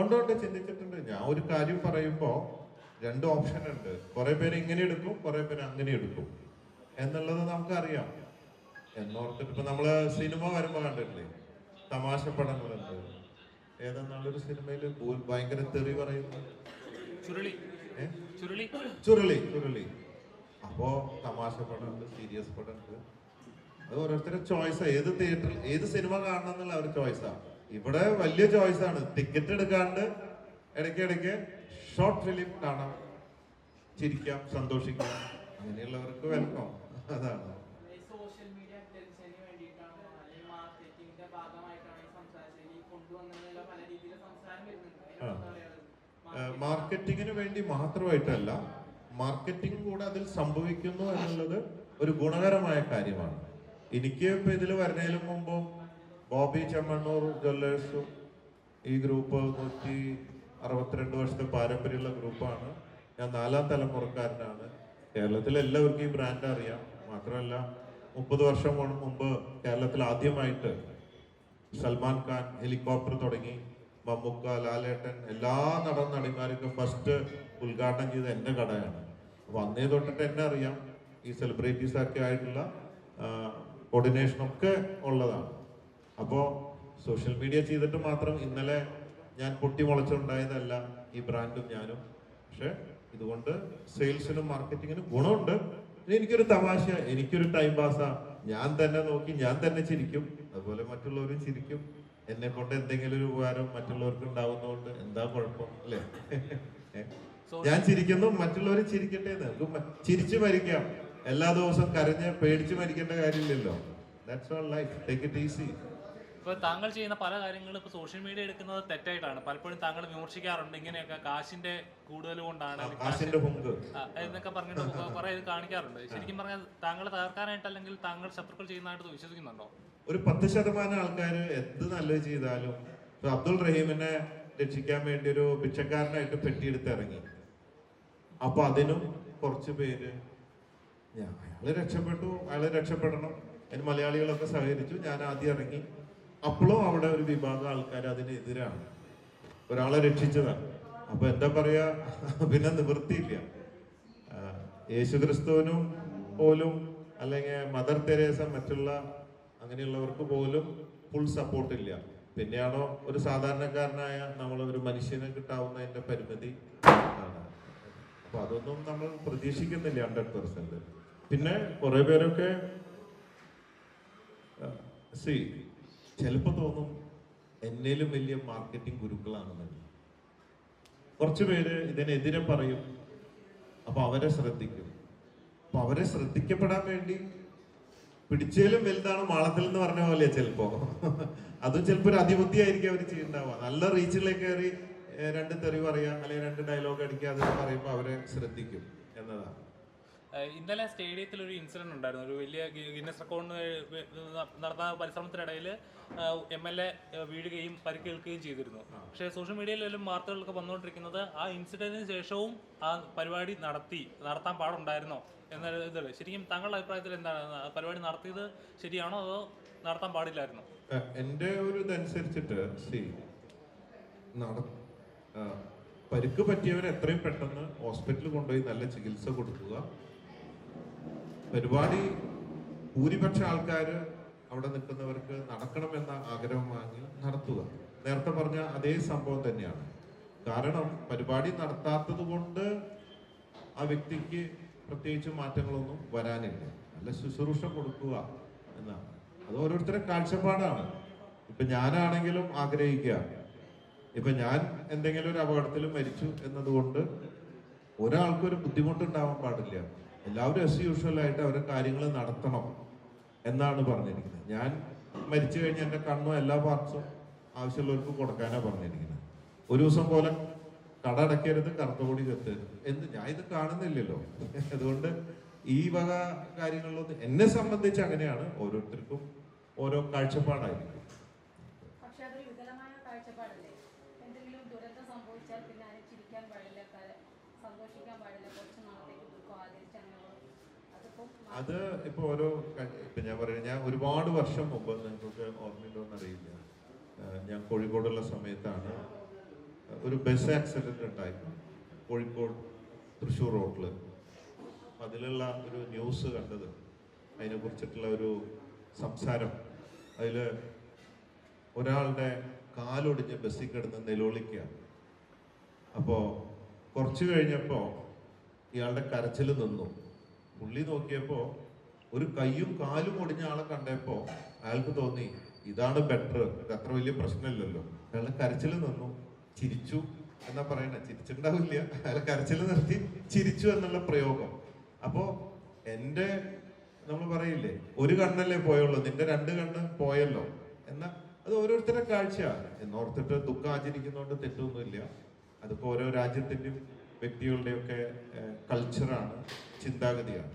ഉണ്ട് ചിന്തിച്ചിട്ടുണ്ട്. ഞാൻ ഒരു കാര്യം പറയുമ്പോൾ രണ്ട് ഓപ്ഷൻ ഉണ്ട്. കുറെ പേര് ഇങ്ങനെ എടുക്കും കുറെ പേര് അങ്ങനെ എടുക്കും. എന്നുള്ളത് നമുക്കറിയാം. എന്നോർത്തിട്ട് ഇപ്പൊ നമ്മൾ സിനിമ വരുമ്പോ കണ്ടിട്ടില്ലേ? തമാശ പടങ്ങളുണ്ട്. ഏതെന്നുള്ളൊരു സിനിമയിൽ ഭയങ്കര തെറി പറയുന്നു ചുരുളി? ചുരുളി. അപ്പോ തമാശ പടമുണ്ട് സീരിയസ് പടമുണ്ട്. അത് ഓരോരുത്തരുടെ ചോയ്സാ ഏത് തിയേറ്ററിൽ ഏത് സിനിമ കാണണം എന്നുള്ള ഒരു ചോയ്സാ ഇവിടെ വലിയ ചോയ്സ് ആണ്. ടിക്കറ്റ് എടുക്കാണ്ട് ഇടയ്ക്ക് ഇടയ്ക്ക് ഷോർട്ട് ഫിലിം കാണാം ചിരിക്കാം സന്തോഷിക്കാം. അങ്ങനെയുള്ളവർക്ക് വെൽക്കം അതാണ്. മാർക്കറ്റിങ്ങിന് വേണ്ടി മാത്രമായിട്ടല്ല മാർക്കറ്റിംഗ് കൂടെ അതിൽ സംഭവിക്കുന്നു എന്നുള്ളത് ഒരു ഗുണകരമായ കാര്യമാണ്. എനിക്ക് ഇപ്പൊ ഇതിൽ വരുന്നതിന് മുമ്പും ബോബി ചെമ്മണ്ണൂർ ജ്വല്ലേഴ്സും ഈ ഗ്രൂപ്പ് നൂറ്റി അറുപത്തിരണ്ട് വർഷത്തെ പാരമ്പര്യമുള്ള ഗ്രൂപ്പാണ്. ഞാൻ നാലാം തലമുറക്കാരനാണ്. കേരളത്തിൽ എല്ലാവർക്കും ഈ ബ്രാൻഡ് അറിയാം. മാത്രമല്ല മുപ്പത് വർഷം മുമ്പ് കേരളത്തിൽ ആദ്യമായിട്ട് സൽമാൻ ഖാൻ ഹെലികോപ്റ്റർ തുടങ്ങി. മമ്മൂക്ക ലാലേട്ടൻ എല്ലാ നടൻ നടിമാർക്കും ഫസ്റ്റ് ഉദ്ഘാടനം ചെയ്ത എന്റെ കടയാണ്. അപ്പോൾ അന്നേ തൊട്ടിട്ട് എന്നെ അറിയാം. ഈ സെലിബ്രിറ്റീസൊക്കെ ആയിട്ടുള്ള കോർഡിനേഷനൊക്കെ ഉള്ളതാണ്. അപ്പോൾ സോഷ്യൽ മീഡിയ ചെയ്തിട്ട് മാത്രം ഇന്നലെ ഞാൻ പൊട്ടി മുളച്ചുണ്ടായതല്ല ഈ ബ്രാൻഡും ഞാനും. പക്ഷെ ഇതുകൊണ്ട് സെയിൽസിനും മാർക്കറ്റിങ്ങിനും ഗുണമുണ്ട്. എനിക്കൊരു തമാശ എനിക്കൊരു ടൈം പാസ്സാ ഞാൻ തന്നെ നോക്കി ഞാൻ തന്നെ ചിരിക്കും. അതുപോലെ മറ്റുള്ളവരും ചിരിക്കും. എന്നെ കൊണ്ട് എന്തെങ്കിലും ഒരു ഉപകാരം മറ്റുള്ളവർക്ക് ഉണ്ടാവുന്നതുകൊണ്ട് എന്താ കുഴപ്പം അല്ലേ? ഞാൻ ചിരിക്കുന്നു മറ്റുള്ളവരും ചിരിക്കട്ടെ. നമുക്ക് ചിരിച്ചു മരിക്കാം. എല്ലാ ദിവസവും കരഞ്ഞ് പേടിച്ച് മരിക്കേണ്ട കാര്യമില്ലല്ലോ. That's all life take it easy ഇപ്പൊ താങ്കൾ ചെയ്യുന്ന പല കാര്യങ്ങളും ഇപ്പൊ സോഷ്യൽ മീഡിയ എടുക്കുന്നത് തെറ്റായിട്ടാണ്. പലപ്പോഴും താങ്കൾ വിമർശിക്കാറുണ്ട്. ഇങ്ങനെയൊക്കെ കാശിന്റെ കൂടുതൽ കൊണ്ടാണ്. എന്നൊക്കെ പറഞ്ഞിട്ട് കുറെ ഇത് കാണിക്കാറുണ്ട്. ശരിക്കും പറഞ്ഞാൽ താങ്കൾ തകർക്കാനായിട്ട് അല്ലെങ്കിൽ താങ്കൾ ശത്രുക്കൾ ചെയ്യുന്നതായിട്ട് വിശ്വസിക്കുന്നുണ്ടോ? ഒരു പത്ത് ശതമാനം ആൾക്കാർ എന്ത് നല്ലത് ചെയ്താലും ഇപ്പൊ അബ്ദുൾ റഹീമിനെ രക്ഷിക്കാൻ വേണ്ടി ഒരു ഭിക്ഷക്കാരനായിട്ട് പെട്ടിയെടുത്ത് ഇറങ്ങി. അപ്പൊ അതിനും കുറച്ച് പേര് അയാൾ രക്ഷപ്പെട്ടു. അയാൾ രക്ഷപ്പെടണം. അതിന് മലയാളികളൊക്കെ സഹകരിച്ചു. ഞാൻ ആദ്യം ഇറങ്ങി. അപ്പോഴും അവിടെ ഒരു വിഭാഗം ആൾക്കാർ അതിനെതിരാണ് ഒരാളെ രക്ഷിച്ചതാണ്. അപ്പൊ എന്താ പറയാ? പിന്നെ നിവൃത്തിയില്ല. യേശു ക്രിസ്തുവിനും പോലും അല്ലെങ്കിൽ മദർ തെരേസ മറ്റുള്ള അങ്ങനെയുള്ളവർക്ക് പോലും ഫുൾ സപ്പോർട്ട് ഇല്ല. പിന്നെയാണോ ഒരു സാധാരണക്കാരനായ നമ്മൾ ഒരു മനുഷ്യന് കിട്ടാവുന്നതിന്റെ പരിമിതി? അപ്പൊ അതൊന്നും നമ്മൾ പ്രതീക്ഷിക്കുന്നില്ല ഹൺഡ്രഡ് പെർസെന്റ് പിന്നെ കുറെ പേരൊക്കെ സി ചിലപ്പോ തോന്നും എന്നേലും വലിയ മാർക്കറ്റിംഗ് ഗുരുക്കളാണെന്ന് കുറച്ച് പേര് ഇതിനെതിരെ പറയും അപ്പൊ അവരെ ശ്രദ്ധിക്കും. അപ്പൊ അവരെ ശ്രദ്ധിക്കപ്പെടാൻ വേണ്ടി പിടിച്ചേലും വലുതാണ് മാളത്തിൽ എന്ന് പറഞ്ഞ പോലെ ചിലപ്പോ. അതും ചിലപ്പോ ഒരു അതിബുദ്ധി അതിബുദ്ധിയായിരിക്കും അവർ ചെയ്യുന്നുണ്ടാവുക നല്ല റീച്ചിലേക്ക് കയറി രണ്ട് തെറി പറയാ അല്ലെങ്കിൽ രണ്ട് ഡയലോഗ് അടിക്കുക അതൊക്കെ പറയുമ്പോൾ അവരെ ശ്രദ്ധിക്കും എന്നതാണ്. ഇന്നലെ സ്റ്റേഡിയത്തിൽ ഒരു ഇൻസിഡന്റ് ഉണ്ടായിരുന്നു. ഒരു വലിയ ഗിന്നസ് റെക്കോർഡിന് നടന്ന പരിശ്രമത്തിനിടയിൽ എം എൽ എ വീഴുകയും പരിക്കേൽക്കുകയും ചെയ്തിരുന്നു. പക്ഷേ സോഷ്യൽ മീഡിയയിലെല്ലാം വാർത്തകളൊക്കെ വന്നുകൊണ്ടിരിക്കുന്നത് ആ ഇൻസിഡന്റിന് ശേഷവും ആ പരിപാടി നടത്തി നടത്താൻ പാടുണ്ടായിരുന്നോ എന്ന ഇതല്ലേ ശരിക്കും താങ്കളുടെ അഭിപ്രായത്തിൽ എന്താണ്? പരിപാടി നടത്തിയത് ശരിയാണോ അതോ നടത്താൻ പാടില്ലായിരുന്നോ? എന്റെ എന്റെ ഒരു ഇതനുസരിച്ചിട്ട് സി പരിക്ക് പറ്റിയവരെ എത്രയും പെട്ടെന്ന് ഹോസ്പിറ്റലിൽ കൊണ്ടുപോയി നല്ല ചികിത്സ കൊടുക്കുക. പരിപാടി ഭൂരിപക്ഷ ആൾക്കാർ അവിടെ നിൽക്കുന്നവർക്ക് നടക്കണമെന്ന ആഗ്രഹം വാങ്ങി നടത്തുക. നേരത്തെ പറഞ്ഞ അതേ സംഭവം തന്നെയാണ്. കാരണം പരിപാടി നടത്താത്തത് കൊണ്ട് ആ വ്യക്തിക്ക് പ്രത്യേകിച്ച് മാറ്റങ്ങളൊന്നും വരാനില്ല. നല്ല ശുശ്രൂഷ കൊടുക്കുക എന്നാണ്. അത് ഓരോരുത്തരുടെ കാഴ്ചപ്പാടാണ്. ഇപ്പൊ ഞാനാണെങ്കിലും ആഗ്രഹിക്കുക. ഇപ്പൊ ഞാൻ എന്തെങ്കിലും ഒരു അപകടത്തിൽ മരിച്ചു എന്നതുകൊണ്ട് ഒരാൾക്കൊരു ഒരു ബുദ്ധിമുട്ടുണ്ടാവാൻ പാടില്ല. എല്ലാവരും എസ് യൂഷ്വൽ ആയിട്ട് അവരുടെ കാര്യങ്ങൾ നടത്തണം എന്നാണ് പറഞ്ഞിരിക്കുന്നത്. ഞാൻ മരിച്ചു കഴിഞ്ഞ എന്റെ കണ്ണും എല്ലാ പാർട്സും ആവശ്യമുള്ളവർക്ക് കൊടുക്കാനാണ് പറഞ്ഞിരിക്കുന്നത്. ഒരു ദിവസം പോലെ കട അടയ്ക്കരുത് കറുത്തപൊടി കത്തരുത് എന്ന് ഞാൻ ഇത് കാണുന്നില്ലല്ലോ. അതുകൊണ്ട് ഈ വക കാര്യങ്ങളിലൊന്നും എന്നെ സംബന്ധിച്ച് അങ്ങനെയാണ് ഓരോരുത്തർക്കും ഓരോ കാഴ്ചപ്പാടായിരിക്കും. എന്തെങ്കിലും പിന്നെ ചിരിക്കാൻ സന്തോഷിക്കാൻ പാടില്ല കുറച്ച് നാളത്തേക്ക് ദുഃഖം ആദരിച്ച് അങ്ങനെ പോകും. അതിപ്പം അത് ഇപ്പൊ ഓരോ ഇപ്പൊ ഞാൻ പറയുന്നത് ഞാൻ ഒരുപാട് വർഷം മുമ്പ് നിങ്ങൾക്ക് ഓർമ്മയുണ്ടോ അറിയില്ല ഞാൻ കോഴിക്കോടുള്ള സമയത്താണ് ഒരു ബസ് ആക്സിഡന്റ് ഉണ്ടായിരുന്നു. കോഴിക്കോട് തൃശ്ശൂർ റോഡിൽ അതിലുള്ള ഒരു ന്യൂസ് കണ്ടത്. അതിനെ കുറിച്ചിട്ടുള്ള ഒരു സംസാരം. അതിൽ ഒരാളുടെ കാലൊടിഞ്ഞ് ബസ്സിൽ കിടന്ന് നിലവിളിക്കുക. അപ്പോൾ കുറച്ച് കഴിഞ്ഞപ്പോൾ ഇയാളുടെ കരച്ചിൽ നിന്നു. പുള്ളി നോക്കിയപ്പോൾ ഒരു കയ്യും കാലും ഒടിഞ്ഞ ആളെ കണ്ടപ്പോൾ അയാൾക്ക് തോന്നി ഇതാണ് ബെറ്റർ അത്ര വലിയ പ്രശ്നമില്ലല്ലോ. അയാളെ കരച്ചിൽ നിന്നു. ചിരിച്ചു എന്നാ പറയണേ. ചിരിച്ചിട്ടുണ്ടാവില്ല. അയാളെ കരച്ചിൽ നിർത്തി ചിരിച്ചു എന്നുള്ള പ്രയോഗം. അപ്പോ എന്റെ നമ്മൾ പറയില്ലേ ഒരു കണ്ണല്ലേ പോയുള്ളൂ. നിന്റെ രണ്ട് കണ്ണ് പോയല്ലോ. എന്നാ അത് ഓരോരുത്തരുടെ കാഴ്ചയാണ് എന്നോർത്തിട്ട് ദുഃഖം ആചരിക്കുന്നതുകൊണ്ട് തെറ്റൊന്നുമില്ല. അതിപ്പോ ഓരോ രാജ്യത്തിന്റെയും വ്യക്തികളുടെയൊക്കെ കൾച്ചറാണ് ചിന്താഗതിയാണ്.